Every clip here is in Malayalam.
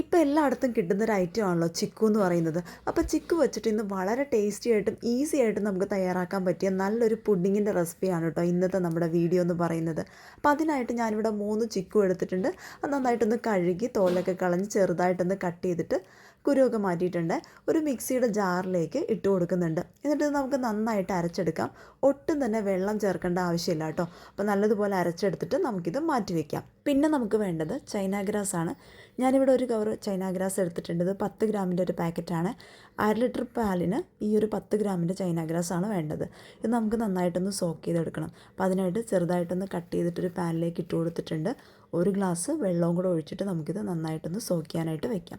ഇപ്പോൾ എല്ലായിടത്തും കിട്ടുന്ന ഒരു ഐറ്റം ആണല്ലോ ചിക്കു എന്ന് പറയുന്നത്. അപ്പോൾ ചിക്കു വെച്ചിട്ട് ഇന്ന് വളരെ ടേസ്റ്റി ആയിട്ടും ഈസി ആയിട്ടും നമുക്ക് തയ്യാറാക്കാൻ പറ്റിയ നല്ലൊരു പുഡിങ്ങിന്റെ റെസിപ്പിയാണ് കേട്ടോ ഇന്നത്തെ നമ്മുടെ വീഡിയോ എന്ന് പറയുന്നത്. അപ്പോൾ അതിനായിട്ട് ഞാനിവിടെ മൂന്ന് ചിക്കു എടുത്തിട്ടുണ്ട്. അത് നന്നായിട്ടൊന്ന് കഴുകി തോലൊക്കെ കളഞ്ഞ് ചെറുതായിട്ടൊന്ന് കട്ട് ചെയ്തിട്ട് കുരുവൊക്കെ മാറ്റിയിട്ടുണ്ട്. ഒരു മിക്സിയുടെ ജാറിലേക്ക് ഇട്ട് കൊടുക്കുന്നുണ്ട്. എന്നിട്ട് നമുക്ക് നന്നായിട്ട് അരച്ചെടുക്കാം. ഒട്ടും തന്നെ വെള്ളം ചേർക്കേണ്ട ആവശ്യമില്ല കേട്ടോ. അപ്പോൾ നല്ലതുപോലെ അരച്ചെടുത്തിട്ട് നമുക്കിത് മാറ്റി വയ്ക്കാം പിന്നെ നമുക്ക് വേണ്ടത് ചൈന ഗ്രാസ് ആണ്. ഞാനിവിടെ ഒരു കവർ ചൈന ഗ്രാസ് എടുത്തിട്ടുണ്ട്. ഇത് പത്ത് ഗ്രാമിന്റെ ഒരു പാക്കറ്റാണ്. അര ലിറ്റർ പാലിന് ഈ ഒരു പത്ത് ഗ്രാമിന്റെ ചൈന ഗ്രാസ് ആണ് വേണ്ടത്. ഇത് നമുക്ക് നന്നായിട്ടൊന്ന് സോക്ക് ചെയ്തെടുക്കണം. അപ്പോൾ അതിനായിട്ട് ചെറുതായിട്ടൊന്ന് കട്ട് ചെയ്തിട്ടൊരു പാനിലേക്ക് ഇട്ട് കൊടുത്തിട്ടുണ്ട്. ഒരു ഗ്ലാസ് വെള്ളവും കൂടെ ഒഴിച്ചിട്ട് നമുക്കിത് നന്നായിട്ടൊന്ന് സോക്കിയാനായിട്ട് വെക്കാം.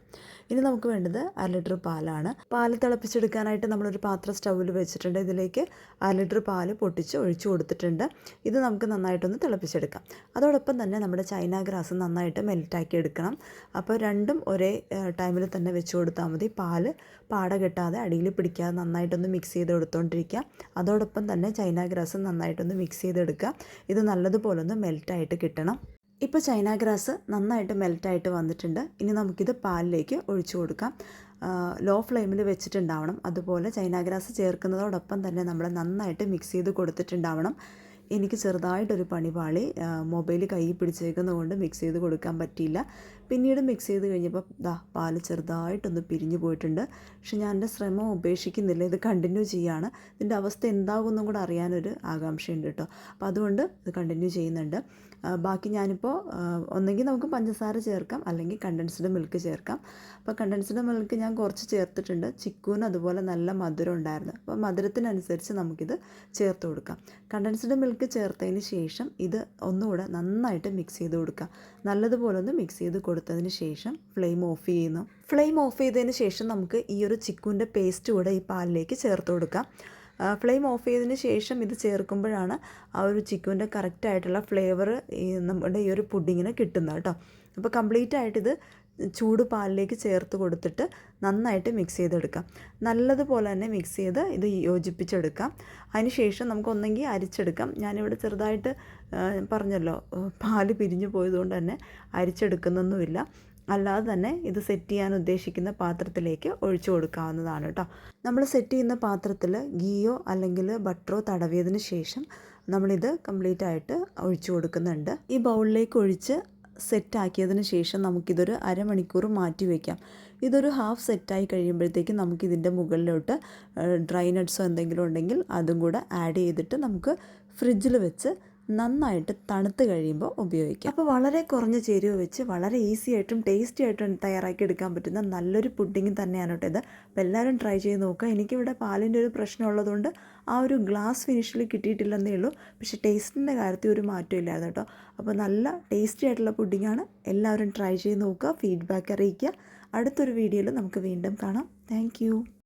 ഇനി നമുക്ക് വേണ്ടത് അര ലിറ്റർ പാലാണ്. പാൽ തിളപ്പിച്ചെടുക്കാനായിട്ട് നമ്മളൊരു പാത്രം സ്റ്റൗവിൽ വെച്ചിട്ടുണ്ട്. ഇതിലേക്ക് അര ലിറ്റർ പാൽ പൊട്ടിച്ച് ഒഴിച്ചു കൊടുത്തിട്ടുണ്ട്. ഇത് നമുക്ക് നന്നായിട്ടൊന്ന് തിളപ്പിച്ചെടുക്കാം. അതോടൊപ്പം തന്നെ നമ്മുടെ ചൈന ഗ്രാസ് നന്നായിട്ട് മെൽറ്റാക്കി എടുക്കണം. അപ്പോൾ രണ്ടും ഒരേ ടൈമിൽ തന്നെ വെച്ച് കൊടുത്താൽ മതി. പാൽ പാട കെട്ടാതെ അടിയിൽ പിടിക്കാതെ നന്നായിട്ടൊന്ന് മിക്സ് ചെയ്ത് കൊടുത്തോണ്ടിരിക്കുക അതോടൊപ്പം തന്നെ ചൈന ഗ്രാസ് നന്നായിട്ടൊന്ന് മിക്സ് ചെയ്തെടുക്കുക. ഇത് നല്ലതുപോലെ ഒന്ന് മെൽറ്റായിട്ട് കിട്ടണം. ഇപ്പോൾ ചൈന ഗ്രാസ് നന്നായിട്ട് മെൽറ്റായിട്ട് വന്നിട്ടുണ്ട്. ഇനി നമുക്കിത് പാലിലേക്ക് ഒഴിച്ചു കൊടുക്കാം. ലോ ഫ്ലെയിമിൽ വെച്ചിട്ടുണ്ടാവണം. അതുപോലെ ചൈന ഗ്രാസ് ചേർക്കുന്നതോടൊപ്പം തന്നെ നമ്മൾ നന്നായിട്ട് മിക്സ് ചെയ്ത് കൊടുത്തിട്ടുണ്ടാവണം. എനിക്ക് ചെറുതായിട്ടൊരു പണി പാളി മൊബൈൽ കൈ പിടിച്ചേക്കുന്നത് കൊണ്ട് മിക്സ് ചെയ്ത് കൊടുക്കാൻ പറ്റിയില്ല. പിന്നീട് മിക്സ് ചെയ്ത് കഴിഞ്ഞപ്പോൾ ദാ പാൽ ചെറുതായിട്ടൊന്ന് പിരിഞ്ഞു പോയിട്ടുണ്ട്. പക്ഷെ ഞാൻ എന്റെ ശ്രമം ഉപേക്ഷിക്കുന്നില്ല ഇത് കണ്ടിന്യൂ ചെയ്യുകയാണ് ഇതിന്റെ അവസ്ഥ എന്താകുമെന്നും കൂടെ അറിയാനൊരു ആകാംക്ഷയുണ്ട് കേട്ടോ. അപ്പോൾ അതുകൊണ്ട് ഇത് കണ്ടിന്യൂ ചെയ്യുന്നുണ്ട്. ബാക്കി ഞാനിപ്പോൾ ഒന്നെങ്കിൽ നമുക്ക് പഞ്ചസാര ചേർക്കാം അല്ലെങ്കിൽ കണ്ടൻസ്ഡ് മിൽക്ക് ചേർക്കാം. അപ്പോൾ കണ്ടൻസ്ഡ് മിൽക്ക് ഞാൻ കുറച്ച് ചേർത്തിട്ടുണ്ട്. ചിക്കൂന് അതുപോലെ നല്ല മധുരം ഉണ്ടായിരുന്നു. അപ്പോൾ മധുരത്തിനനുസരിച്ച് നമുക്കിത് ചേർത്ത് കൊടുക്കാം. കണ്ടൻസ്ഡ് മിൽക്ക് ചേർത്തതിന് ശേഷം ഇത് ഒന്നുകൂടെ നന്നായിട്ട് മിക്സ് ചെയ്ത് കൊടുക്കുക. നല്ലതുപോലെ ഒന്ന് മിക്സ് ചെയ്ത് കൊടുത്തതിന് ശേഷം ഫ്ലെയിം ഓഫ് ചെയ്യുന്നു. ഫ്ലെയിം ഓഫ് ചെയ്തതിന് ശേഷം നമുക്ക് ഈ ഒരു ചിക്കുവിന്റെ പേസ്റ്റ് കൂടെ ഈ പാലിലേക്ക് ചേർത്ത് കൊടുക്കാം. ഫ്ലെയിം ഓഫ് ചെയ്തതിന് ശേഷം ഇത് ചേർക്കുമ്പോഴാണ് ആ ഒരു ചിക്കുവിന്റെ കറക്റ്റായിട്ടുള്ള ഫ്ലേവർ നമ്മുടെ ഈ ഒരു പുഡിങ്ങിന് കിട്ടുന്നത് കേട്ടോ. അപ്പോൾ കംപ്ലീറ്റ് ആയിട്ട് ഇത് ചൂട് പാലിലേക്ക് ചേർത്ത് കൊടുത്തിട്ട് നന്നായിട്ട് മിക്സ് ചെയ്തെടുക്കാം. നല്ലതുപോലെ തന്നെ മിക്സ് ചെയ്ത് ഇത് യോജിപ്പിച്ചെടുക്കാം. അതിന് ശേഷം നമുക്ക് ഒന്നെങ്കിൽ അരിച്ചെടുക്കാം. ഞാനിവിടെ ചെറുതായിട്ട് പറഞ്ഞല്ലോ പാൽ പിരിഞ്ഞു പോയതുകൊണ്ട് തന്നെ അരിച്ചെടുക്കുന്നൊന്നുമില്ല. അല്ലാതെ തന്നെ ഇത് സെറ്റ് ചെയ്യാൻ ഉദ്ദേശിക്കുന്ന പാത്രത്തിലേക്ക് ഒഴിച്ചു കൊടുക്കാവുന്നതാണ് കേട്ടോ. നമ്മൾ സെറ്റ് ചെയ്യുന്ന പാത്രത്തിൽ ഗീയോ അല്ലെങ്കിൽ ബട്ടറോ തടവിയതിന് ശേഷം നമ്മളിത് കംപ്ലീറ്റ് ആയിട്ട് ഒഴിച്ചു കൊടുക്കുന്നുണ്ട്. ഈ ബൗളിലേക്ക് ഒഴിച്ച് സെറ്റാക്കിയതിന് ശേഷം നമുക്കിതൊരു അരമണിക്കൂർ മാറ്റി വയ്ക്കാം ഇതൊരു ഹാഫ് സെറ്റായി കഴിയുമ്പോഴത്തേക്കും നമുക്കിതിന്റെ മുകളിലോട്ട് ഡ്രൈ നട്ട്സോ എന്തെങ്കിലും ഉണ്ടെങ്കിൽ അതും കൂടെ ആഡ് ചെയ്തിട്ട് നമുക്ക് ഫ്രിഡ്ജിൽ വെച്ച് നന്നായിട്ട് തണുത്ത് കഴിയുമ്പോൾ ഉപയോഗിക്കാം. അപ്പോൾ വളരെ കുറഞ്ഞ ചേരുവ വെച്ച് വളരെ ഈസി ആയിട്ടും ടേസ്റ്റി ആയിട്ടും തയ്യാറാക്കി എടുക്കാൻ പറ്റുന്ന നല്ലൊരു പുഡിങ് തന്നെയാണ് കേട്ടോ ഇത്. അപ്പോൾ എല്ലാവരും ട്രൈ ചെയ്ത് നോക്കുക. എനിക്കിവിടെ പാലിന്റെ ഒരു പ്രശ്നം ഉള്ളതുകൊണ്ട് ആ ഒരു ഗ്ലാസ് ഫിനിഷിൽ കിട്ടിയിട്ടില്ലെന്നേ ഉള്ളൂ. പക്ഷേ ടേസ്റ്റിന്റെ കാര്യത്തിൽ ഒരു മാറ്റം ഇല്ലായിരുന്നു കേട്ടോ അപ്പോൾ നല്ല ടേസ്റ്റി ആയിട്ടുള്ള പുഡിങ്ങാണ് എല്ലാവരും ട്രൈ ചെയ്ത് നോക്കുക. ഫീഡ്ബാക്ക് അറിയിക്കുക. അടുത്തൊരു വീഡിയോയിൽ നമുക്ക് വീണ്ടും കാണാം. താങ്ക്